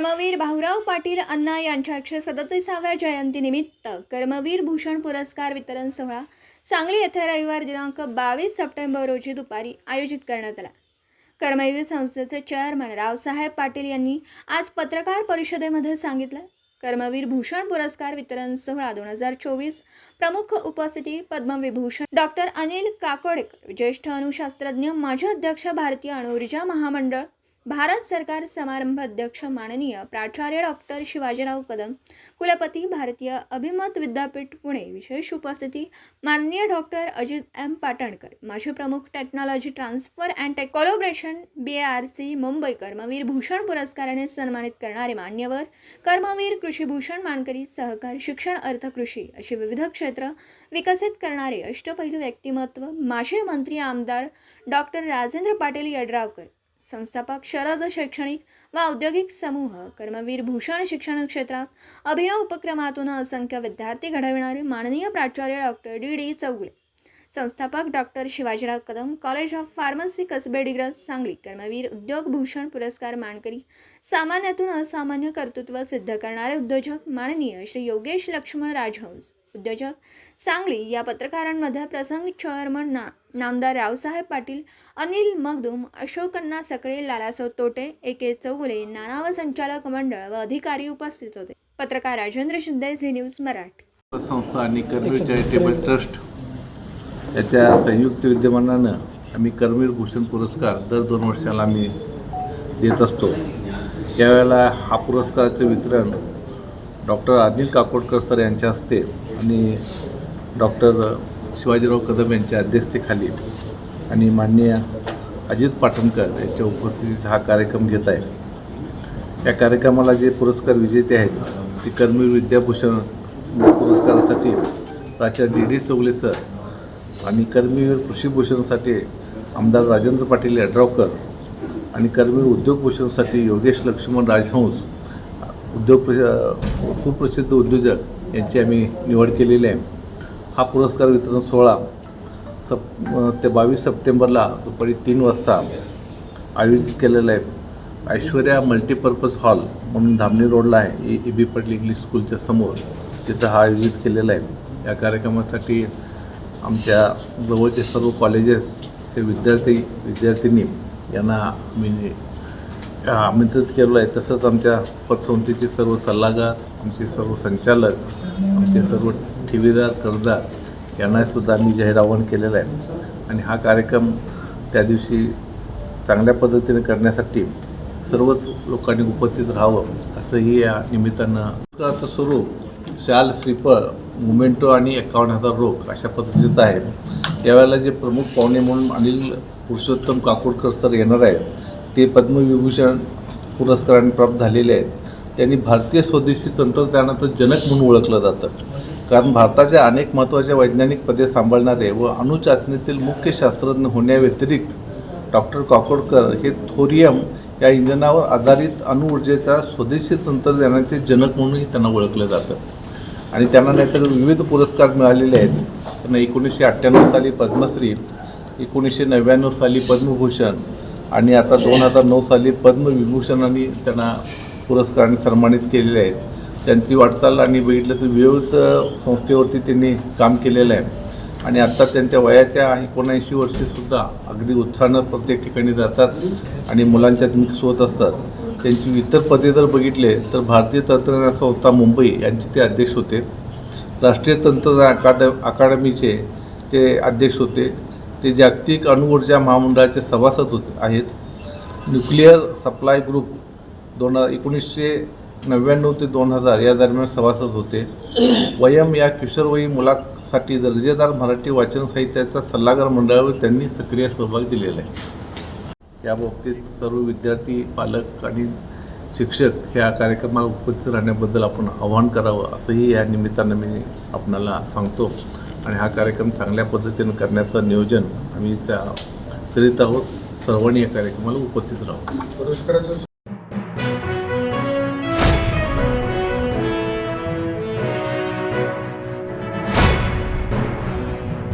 कर्मवीर भाऊराव पाटील अण्णा यांच्या एकशे सदतीसाव्या जयंतीनिमित्त कर्मवीर भूषण पुरस्कार वितरण सोहळा सांगली येथे रविवार दिनांक बावीस सप्टेंबर रोजी दुपारी आयोजित करण्यात आला. कर्मवीर संस्थेचे चेअरमन रावसाहेब पाटील यांनी आज पत्रकार परिषदेमध्ये सांगितलं कर्मवीर भूषण पुरस्कार वितरण सोहळा दोन हजार चोवीस प्रमुख उपस्थिती पद्मविभूषण डॉक्टर अनिल काकोडेकर ज्येष्ठ अणुशास्त्रज्ञ माजी अध्यक्ष भारतीय अणुऊर्जा महामंडळ भारत सरकार समारंभ अध्यक्ष माननीय प्राचार्य डॉक्टर शिवाजीराव कदम कुलपती भारतीय अभिमत विद्यापीठ पुणे विशेष उपस्थिती माननीय डॉक्टर अजित एम पाटणकर माजी प्रमुख technology transfer and tech B A R C Mumbai Karmaveer Bhushan पुरस्काराने सन्मानित करणारे मान्यवर कर्मवीर कृषीभूषण मानकरी सहकार शिक्षण अर्थ कृषी अशी विविध क्षेत्र विकसित करणारे अष्टपैलू व्यक्तिमत्व माजी मंत्री आमदार डॉक्टर राजेंद्र पाटील यड्रावकर संस्थापक शरद शैक्षणिक व औद्योगिक समूह कर्मवीर भूषण शिक्षण क्षेत्रात अभिनव उपक्रमातून असंख्य विद्यार्थी घडविणारे माननीय प्राचार्य डॉक्टर डी डी चौगुले. संस्थापक doctor Shivajirao Kadam college of pharmacy Kasbe Digraj Sangli. Karmaveer Udyog Bhushan पुरस्कार मानकरी. सामान्यातून असामान्य कर्तृत्व सिद्ध करणारे उद्योजक माननीय श्री योगेश लक्ष्मण राजहंस. उद्योजक सांगली या पत्रकारांमध्ये प्रसंग चेअरमन ना नामदार रावसाहेब पाटील अनिल मगदूम अशोकन्ना सकळे लालासव तोटे ए के चौगुले नाना व संचालक मंडळ व अधिकारी उपस्थित होते. पत्रकार राजेंद्र शिंदे झी न्यूज मराठी. संस्था आणि कर्मवीर चॅरिटेबल ट्रस्ट याच्या संयुक्त विद्यमानानं आम्ही कर्मवीर भूषण पुरस्कार दर दोन वर्षाला आम्ही देत असतो. यावेळेला हा पुरस्काराचं वितरण डॉक्टर अनिल काकोडकर सर यांच्या हस्ते आणि डॉक्टर शिवाजीराव कदम यांच्या अध्यक्षतेखाली आणि माननीय अजित पाटणकर यांच्या उपस्थितीत हा कार्यक्रम घेत आहे. या कार्यक्रमाला जे पुरस्कार विजेते आहेत ते कर्मवीर विद्याभूषण पुरस्कारासाठी प्राचार्य डी डी चौगले सर आणि कर्मवीर कृषीभूषणसाठी आमदार राजेंद्र पाटील यड्रावकर आणि कर्मवीर उद्योगभूषणसाठी योगेश लक्ष्मण राजहंस उद्योग सुप्रसिद्ध उद्योजक यांची आम्ही निवड केलेली आहे. हा पुरस्कार वितरण सोहळा सप ते बावीस सप्टेंबरला दुपारी तीन वाजता आयोजित केलेला आहे. ऐश्वर्या मल्टीपर्पज हॉल म्हणून धामणी रोडला आहे. ए बी पाटील इंग्लिश स्कूलच्या समोर तिथं हा आयोजित केलेला आहे. या कार्यक्रमासाठी आमच्या जवळचे सर्व कॉलेजेस ते विद्यार्थी विद्यार्थिनी यांना मी आमंत्रित केलं आहे. तसंच आमच्या पतसंस्थेचे सर्व सल्लागार आमचे सर्व संचालक आमचे सर्व ठेवीदार कर्जदार यांनासुद्धा आम्ही जाहीर आवाहन केलेलं आहे. आणि हा कार्यक्रम त्या दिवशी चांगल्या पद्धतीने करण्यासाठी सर्वच लोकांनी उपस्थित राहावं असंही या निमित्तानं. स्वरूप शाल श्रीफळ. मुमेंटो आणि एकावन्न हजार रोख अशा पद्धतीचं आहे. यावेळेला जे प्रमुख पाहुणे म्हणून अनिल पुरुषोत्तम काकोडकर सर येणार आहेत ते पद्मविभूषण पुरस्काराने प्राप्त झालेले आहेत. त्यांनी भारतीय स्वदेशी तंत्रज्ञानाचं जनक म्हणून ओळखलं जातं. कारण भारताच्या अनेक महत्त्वाच्या वैज्ञानिक पदे सांभाळणारे व अणुचाचणीतील मुख्य शास्त्रज्ञ होण्याव्यतिरिक्त डॉक्टर काकोडकर हे थोरियम या इंधनावर आधारित अणुऊर्जेच्या स्वदेशी तंत्रज्ञानाचे जनक म्हणूनही त्यांना ओळखलं जातं. आणि त्यांना नाहीतर विविध पुरस्कार मिळालेले आहेत. त्यांना एकोणीसशे अठ्ठ्याण्णव साली पद्मश्री एकोणीसशे नव्याण्णव साली पद्मभूषण आणि आता दोन हजार नऊ साली पद्मविभूषणाने त्यांना पुरस्काराने सन्मानित केलेले आहेत. त्यांची वाटचाल आणि बघितलं तर विविध संस्थेवरती त्यांनी काम केलेलं आहे. आणि आत्ता त्यांच्या वयाच्या एकोणऐंशी वर्षीसुद्धा अगदी उत्साहानं प्रत्येक ठिकाणी जातात आणि मुलांच्यात मिक्स होत असतात. त्यांची इतर पदे जर बघितले तर भारतीय तंत्रज्ञान संस्था मुंबई यांचे ते अध्यक्ष होते. राष्ट्रीय तंत्रज्ञान अकाद अकादमीचे ते अध्यक्ष होते. ते जागतिक अणुऊर्जा महामंडळाचे सभासद होते आहेत. न्यूक्लिअर सप्लाय ग्रुप दोन हजार एकोणीसशे नव्याण्णव ते दोन हजार या दरम्यान सभासद होते. वयम या किशोरवयीन मुलासाठी दर्जेदार मराठी वाचन साहित्याचा सल्लागार मंडळावर त्यांनी सक्रिय सहभाग दिलेला आहे. या बाबतीत सर्व विद्यार्थी पालक आणि शिक्षक ह्या कार्यक्रमाला उपस्थित राहण्याबद्दल आपण आवाहन करावं असंही या निमित्तानं मी आपणाला सांगतो. आणि हा कार्यक्रम चांगल्या पद्धतीनं करण्याचं नियोजन आम्ही त्या करीत आहोत. सर्वांनी या कार्यक्रमाला उपस्थित राहू